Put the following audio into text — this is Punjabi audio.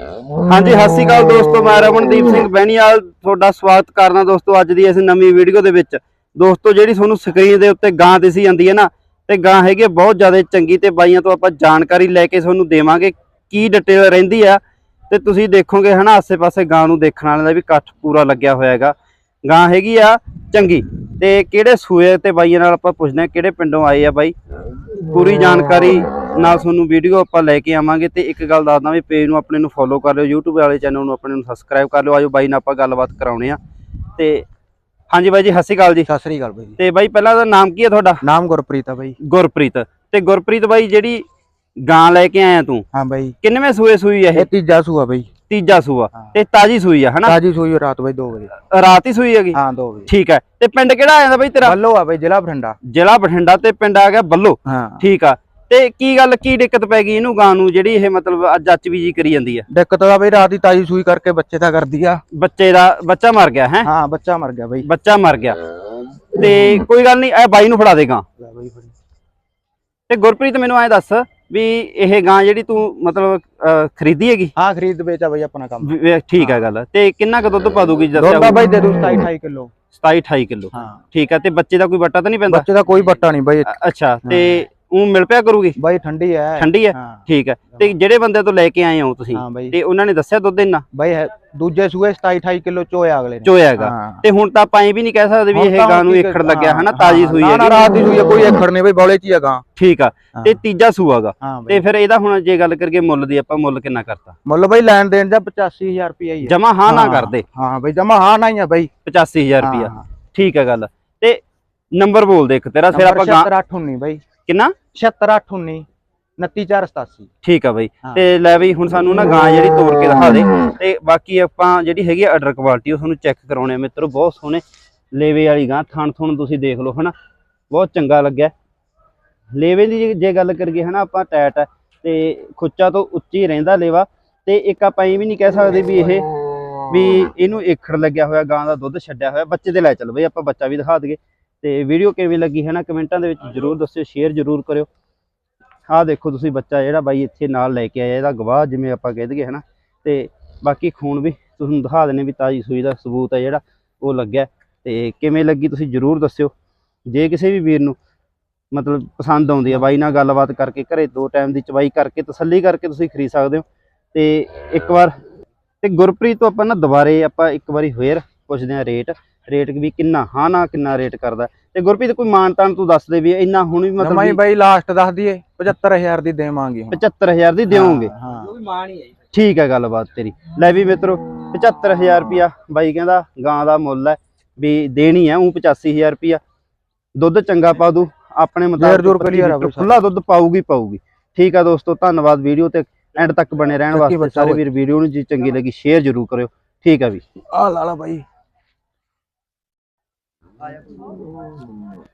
ਹਾਂਜੀ, ਸਤਿ ਸ਼੍ਰੀ ਅਕਾਲ ਦੋਸਤੋ, ਮੈਂ ਰਮਨਦੀਪ ਸਿੰਘ ਬੈਣੀਵਾਲ ਤੁਹਾਡਾ ਸਵਾਗਤ ਕਰਦਾ ਦੋਸਤੋ, ਅੱਜ ਦੀ ਇਸ ਨਵੀਂ ਵੀਡੀਓ ਦੇ ਵਿੱਚ। ਦੋਸਤੋ, ਜਿਹੜੀ ਤੁਹਾਨੂੰ ਸਕਰੀਨ ਦੇ ਉੱਤੇ ਗਾਂ ਦਿਸੀ ਜਾਂਦੀ ਹੈ ਨਾ, ਤੇ ਗਾਂ ਹੈਗੀ ਬਹੁਤ ਜ਼ਿਆਦਾ ਚੰਗੀ ਤੇ ਬਾਈਆਂ ਤੋਂ ਆਪਾਂ ਜਾਣਕਾਰੀ ਲੈ ਕੇ ਤੁਹਾਨੂੰ ਦੇਵਾਂਗੇ ਕੀ ਡਿਟੇਲ ਰਹਿੰਦੀ ਆ। ਤੇ ਤੁਸੀਂ ਦੇਖੋਗੇ ਹਨਾ, ਆਸੇ-ਪਾਸੇ ਗਾਂ ਨੂੰ ਦੇਖਣ ਵਾਲੇ ਦਾ ਵੀ ਇਕੱਠ ਪੂਰਾ ਲੱਗਿਆ ਹੋਇਆ ਹੈਗਾ। ਗਾਂ ਹੈਗੀ ਆ ਚੰਗੀ। ਤੇ ਕਿਹੜੇ ਸੂਏ ਤੇ ਬਾਈਆਂ ਨਾਲ ਆਪਾਂ ਪੁੱਛਦੇ ਹਾਂ, ਕਿਹੜੇ ਪਿੰਡੋਂ ਆਏ ਆ ਬਾਈ? ਪੂਰੀ ਜਾਣਕਾਰੀ ਨਾਲ ਤੁਹਾਨੂੰ ਵੀਡੀਓ ਆਪਾਂ ਲੈ ਕੇ ਆਵਾਂਗੇ ਤੇ ਇੱਕ ਗੱਲ ਦੱਸਦਾ ਵੀ ਪੇਜ ਨੂੰ ਆਪਣੇ ਨੂੰ ਫੋਲੋ ਕਰ ਲਿਓ YouTube ਵਾਲੇ ਚੈਨਲ ਨੂੰ ਆਪਣੇ ਨੂੰ ਸਬਸਕ੍ਰਾਈਬ ਕਰ ਲਿਓ। ਆਜੋ ਬਾਈ ਨਾਲ ਆਪਾਂ ਗੱਲਬਾਤ ਕਰਾਉਣੇ ਆ। ਤੇ ਹਾਂਜੀ ਬਾਈ ਜੀ ਸਤਿ ਸ਼੍ਰੀ ਅਕਾਲ ਜੀ। ਸਤਿ ਸ੍ਰੀ ਅਕਾਲ ਬਾਈ ਤੇ ਬਾਈ ਪਹਿਲਾਂ ਦਾ ਨਾਮ ਕੀ ਹੈ ਤੁਹਾਡਾ? ਨਾਮ ਗੁਰਪ੍ਰੀਤ ਆ ਬਾਈ। ਗੁਰਪ੍ਰੀਤ। ਤੇ ਗੁਰਪ੍ਰੀਤ ਬਾਈ ਜਿਹੜੀ ਗਾਂ ਲੈ ਕੇ ਆਇਆ ਤੂੰ ਹਾਂ ਬਾਈ। ਕਿੰਨਵੇਂ ਸੂਏ ਸੂਈ ਹੈ ਇਹ? ਤੀਜਾ ਸੂਆ ਬਾਈ। ਤੀਜਾ ਸੂਆ। ਤੇ ਤਾਜੀ ਸੂਈ ਆ ਹਨਾ? ਤਾਜੀ ਸੂਈ ਰਾਤ ਬਾਈ 2 ਵਜੇ। ਰਾਤ ਹੀ ਸੂਈ ਹੈਗੀ? ਹਾਂ 2 ਵਜੇ। ਠੀਕ ਹੈ ਤੇ ਪਿੰਡ ਕਿਹੜਾ ਆ ਜਾਂਦਾ ਬਾਈ ਤੇਰਾ? ਬੱਲੋ ਆ ਬਾਈ ਜ਼ਿਲ੍ਹਾ ਬਠਿੰਡਾ। ਜ਼ਿਲ੍ਹਾ ਬਠਿੰਡਾ ਤੇ ਪਿੰਡ ਆ ਗਿਆ ਬੱਲੋ। ਹਾਂ। ਠੀਕ ਆ। ਤੇ ਕੀ ਗੱਲ ਕੀ ਦਿੱਕਤ ਪੈ ਗਈ ਇਹਨੂੰ ਗਾਂ ਨੂੰ ਜਿਹੜੀ ਇਹ ਮਤਲਬ ਅੱਜ ਅੱਚ ਵੀ ਜੀ ਕਰੀ ਜਾਂਦੀ ਆ? ਦਿੱਕਤ ਆ ਬਾਈ ਰਾਤ ਦੀ ਤਾਜੀ ਸੂਈ ਕਰਕੇ ਬੱਚੇ ਦਾ ਕਰਦੀ ਆ। ਬੱਚੇ ਦਾ ਬੱਚਾ ਮਰ ਗਿਆ ਹੈ? ਹਾਂ ਬੱਚਾ ਮਰ ਗਿਆ ਬਾਈ। ਬੱਚਾ ਮਰ ਗਿਆ। ਤੇ ਕੋਈ ਗੱਲ ਨਹੀਂ ਇਹ ਬਾਈ ਨੂੰ ਫੜਾ ਬਾਈ ਫੜੀ। ਤੇ ਗੁਰਪ੍ਰੀਤ ਮੈਨੂੰ ਐ ਦੱਸ ਵੀ ਇਹ ਗਾਂ ਜਿਹੜੀ ਤੂੰ ਮਤਲਬ ਖਰੀਦੀ ਹੈਗੀ? ਹਾਂ ਖਰੀਦ ਵੇਚਾ ਬਾਈ ਆਪਣਾ ਕੰਮ। ਠੀਕ ਹੈ। ਗੱਲ। ਤੇ ਕਿੰਨਾ ਕੁ ਦੁੱਧ ਪਾ ਦੂਗੀ ਦੁੱਧ ਦਾ ਦੱਸਿਆ ਬਾਈ ਦੇ ਦੂ 27 28 ਕਿਲੋ। 27 28 ਕਿਲੋ। ਹਾਂ। ਠੀਕ ਹੈ ਤੇ ਬੱਚੇ ਦਾ ਕੋਈ ਬੱਟਾ ਤਾਂ ਨਹੀਂ ਪੈਂਦਾ? ਬੱਚੇ ਦਾ ਕੋਈ ਬੱਟਾ ਨਹੀਂ ਬਾਈ ਅੱਛਾ ਤੇ ਉਹ ਮਿਲ ਪਿਆ ਕਰੂਗੀ? ਬਾਈ ਠੰਡੀ ਹੈ ਠੰਡੀ ਹੈ ਹਾਂ। ਠੀਕ ਹੈ ਤੇ ਜਿਹੜੇ ਬੰਦੇ ਤੋਂ ਲੈ ਕੇ ਆਏ ਹੋ ਤੁਸੀਂ ਹਾਂ ਤੇ ਉਹਨਾਂ ਨੇ ਦੱਸਿਆ ਦੁੱਧ ਇੰਨਾ? ਬਾਈ ਹੈ ਦੂਜੇ ਸੂਏ 27 28 ਕਿਲੋ ਚੋਇਆ ਅਗਲੇ ਨੇ। ਚੋਇਆ ਹੈਗਾ। ਹਾਂ। ਤੇ ਹੁਣ ਤਾਂ ਆਪਾਂ ਵੀ ਨਹੀਂ ਕਹਿ ਸਕਦੇ ਵੀ ਇਹ ਗਾਂ ਨੂੰ ਏਖੜ ਲੱਗਿਆ ਹਨਾ ਹਾਂ, ਤਾਜੀ ਹਾਂ, ਸੂਈ ਨਾ ਹੈਗੀ। ਰਾਤ ਦੀ ਸੂਈ ਆ, ਕੋਈ ਏਖੜ ਨਹੀਂ ਬਾਈ ਬੌਲੇ ਚ ਹੀ ਆ ਗਾਂ। ਠੀਕ ਆ। ਹਾਂ। ਤੇ ਤੀਜਾ ਸੂਆਗਾ ਹਾਂ ਤੇ ਫਿਰ ਇਹਦਾ ਹੁਣ ਜੇ ਗੱਲ ਕਰੀਏ ਮੁੱਲ ਦੀ ਆਪਾਂ ਮੁੱਲ ਕਿੰਨਾ ਕਰਤਾ? ਮੁੱਲ ਬਾਈ ਲੈਣ ਦੇਣ ਦਾ 85000 ਰੁਪਇਆ ਹੀ ਹੈ ਜਮਾ ਹਾਂ ਨਾ ਹਾਂ, ਕਰਦੇ। ਹਾਂ ਬਾਈ ਜਮਾ ਹਾਂ ਨਾ ਹੀ ਆ ਬਾਈ। 85000 ਰੁਪਿਆ ਹਾਂ। ਠੀਕ ਹੈ ਗੱਲ। ਤੇ ਨੰਬਰ ਬੋਲ ਦੇ ਇੱਕ ਤੇਰਾ ਫਿਰ ਆਪਾਂ ਗਾਂ 7819 ਬਾਈ। ਕਿੰਨਾ? 76819 29487 ਠੀਕ ਆ ਬਈ। ਤੇ ਲੈ ਬਈ ਹੁਣ ਸਾਨੂੰ ਨਾ ਗਾਂ ਜਿਹੜੀ ਤੋੜ ਕੇ ਦਿਖਾ ਦੇ। ਤੇ ਬਾਕੀ ਆਪਾਂ ਜਿਹੜੀ ਹੈਗੀ ਆਰਡਰ ਕੁਆਲਿਟੀ ਉਹ ਤੁਹਾਨੂੰ ਚੈੱਕ ਕਰਾਉਣੇ ਆ ਮਿੱਤਰੋ। ਬਹੁਤ ਸੋਹਣੇ ਲੇਵੇ ਵਾਲੀ ਗਾਂ ਥਣ ਥਣ ਤੁਸੀਂ ਦੇਖ ਲਓ ਹਨਾ। ਬਹੁਤ ਚੰਗਾ ਲੱਗਿਆ। ਲੇਵੇ ਦੀ ਜੇ- ਗੱਲ ਕਰੀਏ ਹਨਾ ਆਪਾਂ ਟੈਟ ਹੈ ਤੇ ਖੁੱਚਾ ਤੋਂ ਉੱਚੀ ਰਹਿੰਦਾ ਲੇਵਾ। ਤੇ ਇੱਕ ਆਪਾਂ ਇਹ ਵੀ ਨਹੀਂ ਕਹਿ ਸਕਦੇ ਵੀ ਇਹ ਵੀ ਇਹਨੂੰ ਏਖੜ ਲੱਗਿਆ ਹੋਇਆ ਗਾਂ ਦਾ ਦੁੱਧ ਛੱਡਿਆ ਹੋਇਆ। ਬੱਚੇ ਦੇ ਲੈ ਚੱਲ ਬਈ ਆਪਾਂ ਬੱਚਾ ਵੀ ਦਿਖਾ ਦਈਏ। ਤੇ ਵੀਡੀਓ ਕਿਵੇਂ ਲੱਗੀ ਹੈ ਨਾ ਕਮੈਂਟਾਂ ਦੇ ਵਿੱਚ ਜਰੂਰ ਦੱਸਿਓ ਸ਼ੇਅਰ ਜਰੂਰ ਕਰਿਓ। ਆਹ ਦੇਖੋ ਤੁਸੀਂ ਬੱਚਾ ਜਿਹੜਾ ਬਾਈ ਇੱਥੇ ਨਾਲ ਲੈ ਕੇ ਆਇਆ, ਇਹਦਾ ਗਵਾਹ ਜਿਵੇਂ ਆਪਾਂ ਕਹਿ ਦਈਏ, ਹਨਾ? ਤੇ ਬਾਕੀ ਖੂਨ ਵੀ ਤੁਹਾਨੂੰ ਦਿਖਾ ਦਿੰਨੇ ਵੀ ਤਾਜੀ ਸੂਈ ਦਾ ਸਬੂਤ ਹੈ ਜਿਹੜਾ, ਉਹ ਲੱਗਿਆ। ਤੇ ਕਿਵੇਂ ਲੱਗੀ ਤੁਸੀਂ ਜਰੂਰ ਦੱਸਿਓ। ਜੇ ਕਿਸੇ ਵੀ ਵੀਰ ਨੂੰ ਮਤਲਬ ਪਸੰਦ ਆਉਂਦੀ ਆ ਬਾਈ ਨਾਲ ਗੱਲਬਾਤ ਕਰਕੇ ਘਰੇ ਦੋ ਟਾਈਮ ਦੀ ਚਵਾਈ ਕਰਕੇ ਤਸੱਲੀ ਕਰਕੇ ਤੁਸੀਂ ਖਰੀਦ ਸਕਦੇ ਹੋ। ਤੇ ਇੱਕ ਵਾਰ, ਤੇ ਗੁਰਪ੍ਰੀਤ ਤੋਂ ਆਪਾਂ ਨਾ ਦੁਬਾਰੇ ਆਪਾਂ ਇੱਕ ਵਾਰੀ ਫੇਰ ਪੁੱਛਦੇ ਹਾਂ ਰੇਟ ਰੇਟ ਵੀ ਕਿੰਨਾ ਹਾਂ ਨਾ ਕਿੰਨਾ ਰੇਟ ਕਰਦਾ। ਤੇ ਗੁਰਪ੍ਰੀਤ ਕੋਈ ਮਾਨਤਾਨ ਤੂੰ ਦੱਸ ਦੇ ਵੀ ਇੰਨਾ ਹੁਣ ਵੀ ਮਤਲਬ ਹੀ ਵੀ ਬਾਈ ਲਾਸਟ ਦੱਸ ਦਈਏ 75000 ਦੀ ਦੇਵਾਂਗੇ ਹੁਣ। 75000 ਦੀ ਦਿਓਗੇ ਹਾਂ ਠੀਕ ਹੈ ਗੱਲਬਾਤ ਤੇਰੀ। ਲੈ ਵੀ ਮਿੱਤਰੋ 75000 ਰੁਪਿਆ ਬਾਈ ਕਹਿੰਦਾ ਗਾਂ ਦਾ ਮੁੱਲ ਹੈ ਵੀ ਦੇਣੀ ਹੈ ਉਹ 85000 ਰੁਪਿਆ ਦੁੱਧ ਚੰਗਾ ਪਾ ਦੂ ਆਪਣੇ ਮੁਤਾਬਕ ਬਈ ਖੁੱਲਾ ਦੁੱਧ ਪਾਊਗੀ ਪਾਊਗੀ। ਠੀਕ ਆ ਦੋਸਤੋ ਧੰਨਵਾਦ ਵੀਡੀਓ ਤੇ ਐਂਡ ਤੱਕ ਬਣੇ ਰਹਿਣ ਵਾਸਤੇ। ਸਾਰੇ। ਵੀਰ ਵੀਡੀਓ ਨੂੰ ਜੀ ਚੰਗੀ ਲੱਗੀ ਸ਼ੇਅਰ ਜ਼ਰੂਰ ਕਰਿਓ। ਠੀਕ ਆ ਵੀ। ਆ ਲਾ ਲਾ ਬਾਈ